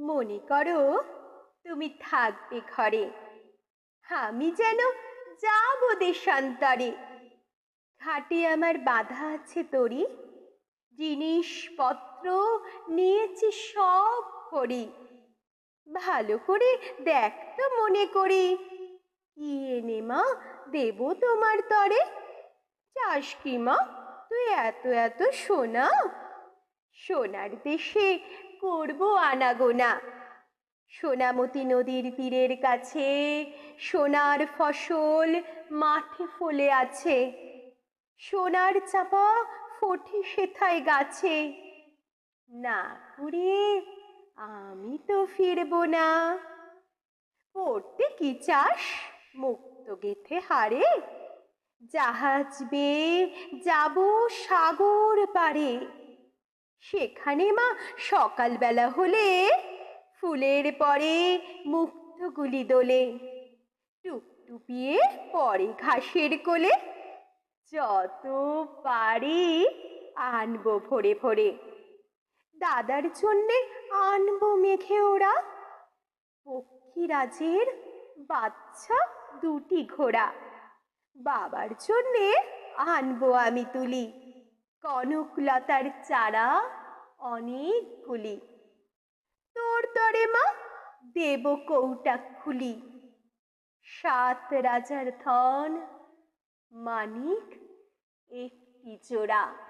মনে করো, তুমি থাকবে ঘরে। আমি যেন যাব দেশান্তরে। ঘাটে আমার বাধা আছে তরি। জিনিসপত্র নিয়েছি সব করি। ভালো করে দেখ তো মনে করি। কি এনে মা, দেব তোমার তরে? চাস কি মা, তুই এত এত সোনা সোনার দেশে করব আনাগোনা। সোনামতি নদীর তীরের কাছে সোনার ফসল মাঠে ফলে আছে। সোনার চাপা ফোটে সেথায় গাছে। না করে আমি তো ফিরবো না। পড়তে কি চাস মুক্ত গেথে হারে? জাহাজ বেয়ে যাব সাগর পারে সেখানে মা সকালবেলা হলে ফুলের পরে মুক্তগুলি দোলে। টুপটুপিয়ে পরে ঘাসের কোলে যত পারি আনব ভরে ভরে। দাদার জন্যে আনব মেঘে ওরা পক্ষীরাজের বাচ্চা দুটি ঘোড়া। বাবার জন্যে আনব আমি তুলি। কনকলতার চারা অনেকগুলি। তোর তরে মা, দেব কৌটা খুলি। সাত রাজার ধন, মানিক একটি জোড়া।